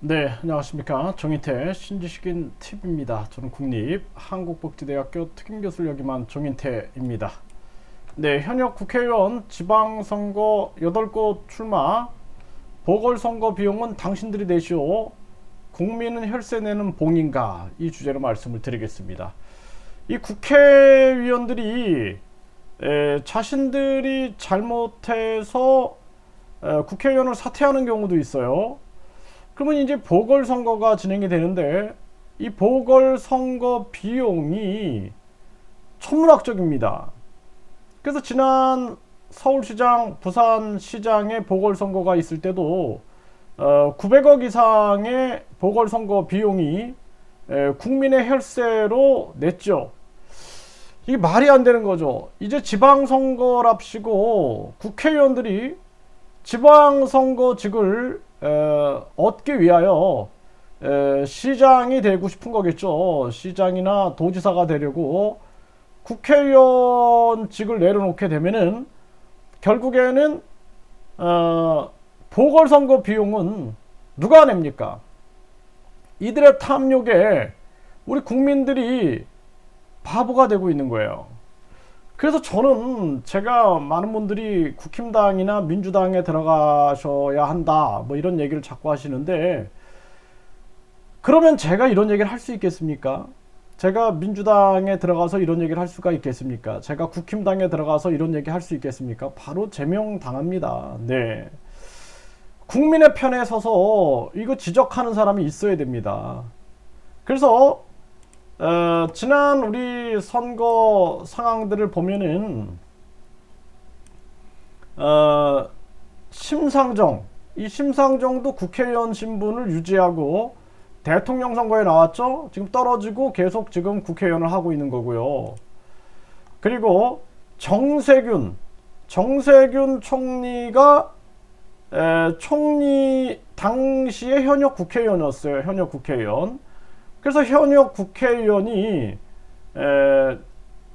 네, 안녕하십니까. 정인태 신지식인 TV입니다. 저는 국립 한국복지대학교 특임교수를 역임한 정인태입니다. 네, 현역 국회의원 지방선거 8곳 출마 보궐선거 비용은 당신들이 내시오. 국민은 혈세 내는 봉인가 이 주제로 말씀을 드리겠습니다. 이 국회의원들이 에, 자신들이 잘못해서 에, 국회의원을 사퇴하는 경우도 있어요. 그러면 이제 보궐선거가 진행이 되는데 이 보궐선거 비용이 천문학적입니다. 그래서 지난 서울시장, 부산시장의 보궐선거가 있을 때도 어, 900억 이상의 보궐선거 비용이 에, 국민의 혈세로 냈죠. 이게 말이 안 되는 거죠. 이제 지방선거랍시고 국회의원들이 지방선거직을 에, 얻기 위하여 에, 시장이 되고 싶은 거겠죠. 시장이나 도지사가 되려고 국회의원직을 내려놓게 되면은 결국에는 어, 보궐선거 비용은 누가 냅니까? 이들의 탐욕에 우리 국민들이 바보가 되고 있는 거예요. 그래서 저는 제가 많은 분들이 국힘당이나 민주당에 들어가셔야 한다 뭐 이런 얘기를 자꾸 하시는데 그러면 제가 이런 얘기를 할 수 있겠습니까? 제가 민주당에 들어가서 이런 얘기를 할 수가 있겠습니까? 제가 국힘당에 들어가서 이런 얘기 할 수 있겠습니까? 바로 제명당합니다. 네. 국민의 편에 서서 이거 지적하는 사람이 있어야 됩니다. 그래서 어, 지난 우리 선거 상황들을 보면은 어, 심상정 이 심상정도 국회의원 신분을 유지하고 대통령 선거에 나왔죠. 지금 떨어지고 계속 지금 국회의원을 하고 있는 거고요. 그리고 정세균 정세균 총리가 에, 총리 당시에 현역 국회의원이었어요. 현역 국회의원. 그래서 현역 국회의원이 에,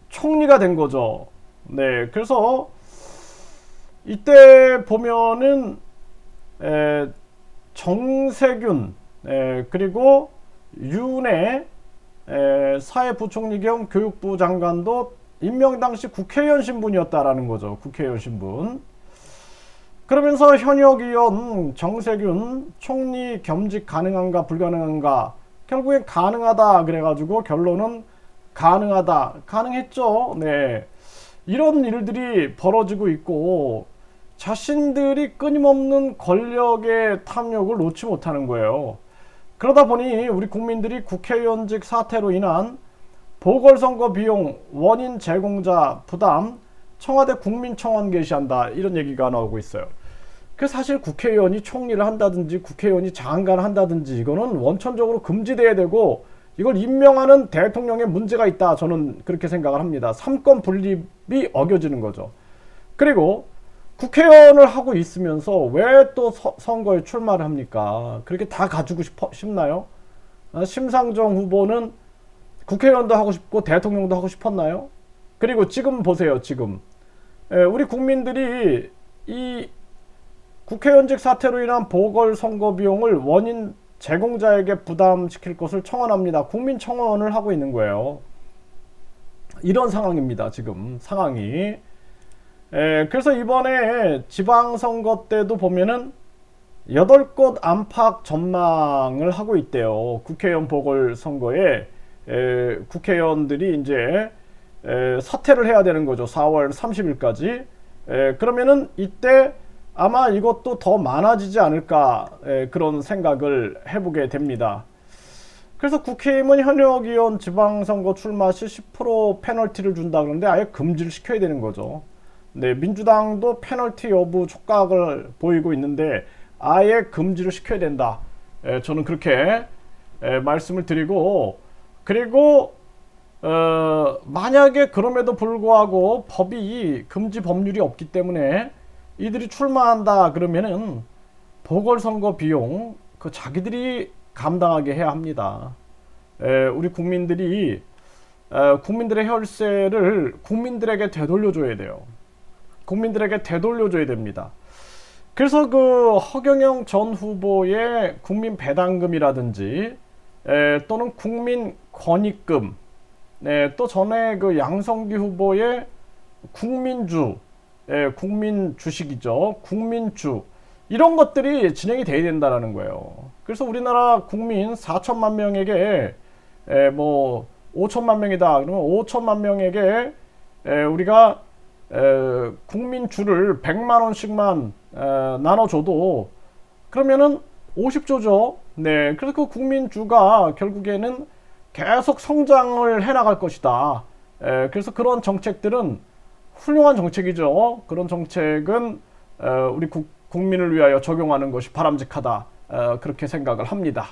총리가 된 거죠. 네, 그래서 이때 보면은 에, 정세균 에, 그리고 윤해 에, 사회부총리 겸 교육부 장관도 임명 당시 국회의원 신분이었다라는 거죠. 국회의원 신분. 그러면서 현역 의원 정세균 총리 겸직 가능한가 불가능한가 결국엔 가능하다 그래가지고 결론은 가능하다. 가능했죠. 네. 이런 일들이 벌어지고 있고 자신들이 끊임없는 권력의 탐욕을 놓지 못하는 거예요. 그러다 보니 우리 국민들이 국회의원직 사태로 인한 보궐선거 비용 원인 제공자 부담 청와대 국민청원 게시한다. 이런 얘기가 나오고 있어요 그 사실 국회의원이 총리를 한다든지 국회의원이 장관을 한다든지 이거는 원천적으로 금지돼야 되고 이걸 임명하는 대통령의 문제가 있다 저는 그렇게 생각을 합니다. 삼권 분립이 어겨지는 거죠. 그리고 국회의원을 하고 있으면서 왜 또 선거에 출마를 합니까? 그렇게 다 가지고 싶어, 싶나요? 아, 심상정 후보는 국회의원도 하고 싶고 대통령도 하고 싶었나요? 그리고 지금 보세요, 지금. 우리 국민들이 이 국회의원직 사태로 인한 보궐선거 비용을 원인 제공자에게 부담시킬 것을 청원합니다. 국민 청원을 하고 있는 거예요. 이런 상황입니다. 지금 상황이. 에, 그래서 이번에 지방선거 때도 보면은 8곳 안팎 전망을 하고 있대요. 국회의원 보궐선거에 에, 국회의원들이 이제 에, 사퇴를 해야 되는 거죠. 4월 30일까지. 에, 그러면은 이때 아마 이것도 더 많아지지 않을까 에, 그런 생각을 해보게 됩니다. 그래서 국회의원 현역 의원 지방선거 출마 시 10% 페널티를 준다 그러는데 아예 금지를 시켜야 되는 거죠. 네, 민주당도 페널티 여부 촉각을 보이고 있는데 아예 금지를 시켜야 된다. 에, 저는 그렇게 에, 말씀을 드리고 그리고 어, 만약에 그럼에도 불구하고 법이 금지 법률이 없기 때문에 이들이 출마한다 그러면은 보궐선거 비용 그 자기들이 감당하게 해야 합니다. 에, 우리 국민들이 에, 국민들의 혈세를 국민들에게 되돌려줘야 돼요. 국민들에게 되돌려줘야 됩니다. 그래서 그 허경영 전 후보의 국민 배당금이라든지 에, 또는 국민 권익금, 네, 또 전에 그 양성기 후보의 국민주, 예, 국민 주식이죠. 국민주. 이런 것들이 진행이 돼야 된다라는 거예요. 그래서 우리나라 국민 4천만 명에게 에, 뭐 5천만 명이다. 그러면 5천만 명에게 에, 우리가 에, 국민주를 100만 원씩만 에, 나눠줘도 그러면은 50조죠. 네, 그래서 그 국민주가 결국에는 계속 성장을 해나갈 것이다. 에, 그래서 그런 정책들은 훌륭한 정책이죠. 그런 정책은 에, 우리 국, 국민을 위하여 적용하는 것이 바람직하다. 에, 그렇게 생각을 합니다.